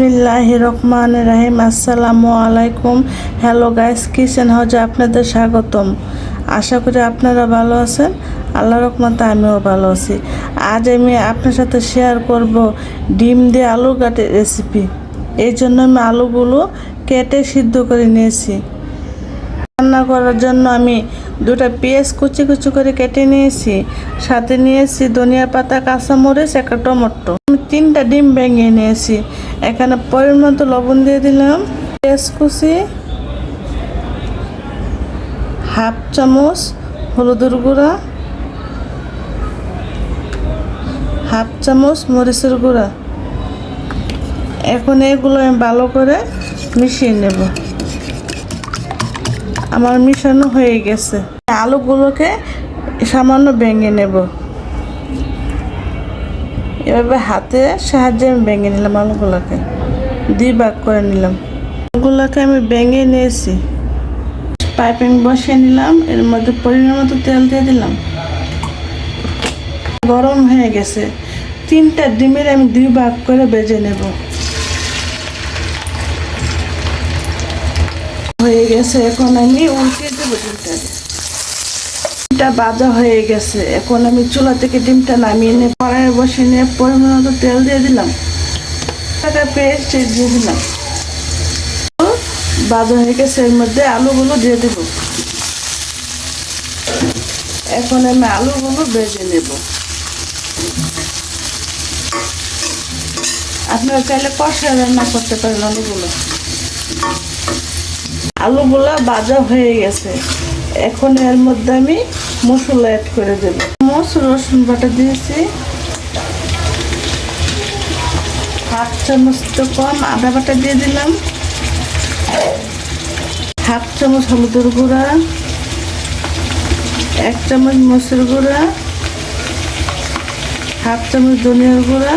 বিসমিল্লাহ রহমান রাহিম। আসসালামু আলাইকুম। হ্যালো গাইস, কিচেন হাউজে আপনাদের স্বাগতম। আশা করি আপনারা ভালো আছেন। আল্লাহ রহমতে আমিও ভালো আছি। আজ আমি আপনার সাথে শেয়ার করব ডিম দিয়ে আলু কাটের রেসিপি এই জন্য আমি আলুগুলো কেটে সিদ্ধ করে নিয়েছি। রান্না করার জন্য আমি দুটা পেঁয়াজ কুচি কুচি করে কেটে নিয়েছি। সাথে নিয়েছি ধনিয়া পাতা, কাঁচামরিচ, একটা টমেটো। তিনটা ডিম ভেঙে নিয়েছি। এখানে পরিমাণ মতো লবণ দিয়ে দিলাম। পেঁয়াজ কুচি, হাফ চামচ হলুদের গুঁড়া, হাফ চামচ মরিচের গুঁড়া। এখন এগুলো আমি ভালো করে মিশিয়ে নেব। আমার মিশানো হয়ে গেছে। আলুগুলোকে সামান্য ভেঙে নেব। এভাবে হাতে সাহায্যে আমি ভেঙে নিলাম আলুগুলোকে। দুই ভাগ করে নিলাম। আলুগুলোকে আমি ভেঙে নিয়েছি। পাইপিং বসিয়ে নিলাম, এর মধ্যে পরিমাণ মতো তেল দিয়ে দিলাম। গরম হয়ে গেছে। তিনটা ডিমের আমি দুই ভাগ করে বেজে নেব। হয়ে গেছে, এখন আমি উল্টে দেবো ডিমটা ডিমটা বাজা হয়ে গেছে। এখন আমি চুলা থেকে ডিমটা নামিয়ে নিয়ে কড়াইয়ে বসে নিয়ে পরিমাণ মতো তেল দিয়ে দিলাম। টাকা পেস্ট দিয়ে দিলাম। বাজা হয়ে গেছে, এর মধ্যে আলুগুলো দিয়ে দেব। এখন আমি আলুগুলো ভেজে নেব। আপনারা চাইলে কষা রান্না করতে পারেন আলুগুলো। আলুগুলা বাজা হয়ে গেছে। এখন এর মধ্যে আমি মশলা অ্যাড করে দেব। চামচ রসুন বাটা দিয়েছি। হাফ চামচ তো কম, আদা বাটা দিয়ে দিলাম। হাফ চামচ হলুদের গুঁড়া। এক চামচ মসুর গুঁড়া। হাফ চামচ ধনিয়ার গুঁড়া।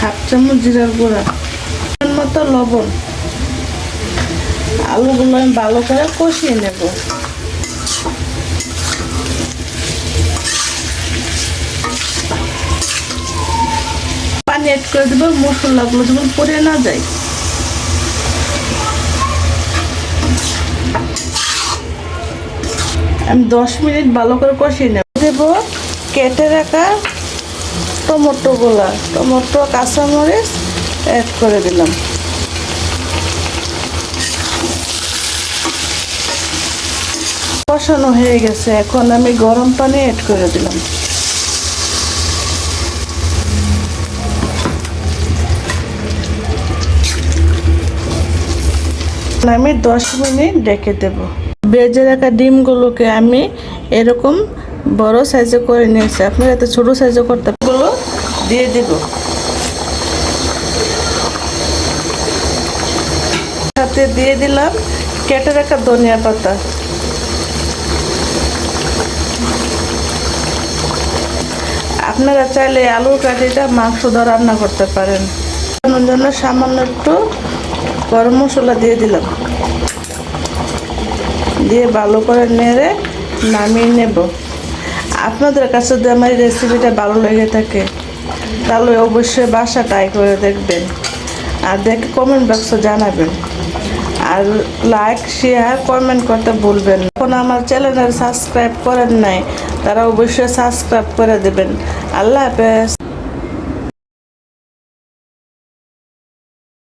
হাফ চামচ জিরার গুঁড়া। মতো লবণ। আলুগুলো আমি ভালো করে কষিয়ে নেব। পানি অ্যাড করে দেবো, মশলাগুলো যেমন পড়ে না যায়। আমি দশ মিনিট ভালো করে কষিয়ে নেব। দেব কেটে রাখা টমেটোগুলা, টমেটো, কাঁচামরিচ অ্যাড করে দিলাম। কষানো হয়ে গেছে। এখন আমি গরম পানি অ্যাড করে দিলাম। আমি দশ মিনিট ডেকে দেব। বেজে রাখা ডিমগুলোকে আমি এরকম বড় সাইজে করে নিয়েছি। আপনারা এত ছোট সাইজে করতে গুলো দিয়ে দিব। সাথে দিয়ে দিলাম কেটে রাখা ধনিয়া পাতা। আপনারা চাইলে আলুর কাঠিটা মাংস দিয়ে রান্না করতে পারেন। জন্য সামান্য একটু গরম মশলা দিয়ে দিলাম। দিয়ে ভালো করে নেড়ে নামিয়ে নেব। আপনাদের কাছে যদি আমার রেসিপিটা ভালো লেগে থাকে, তাহলে অবশ্যই বাসা ট্রাই করে দেখবেন। আর দেখে কমেন্ট বক্সে জানাবেন। আর লাইক শেয়ার কমেন্ট করতে ভুলবেন। এখন আমার চ্যানেলের সাবস্ক্রাইব করেন নাই, তারা অবশ্যই সাবস্ক্রাইব করে দেবেন আল্লাহ হাফেজ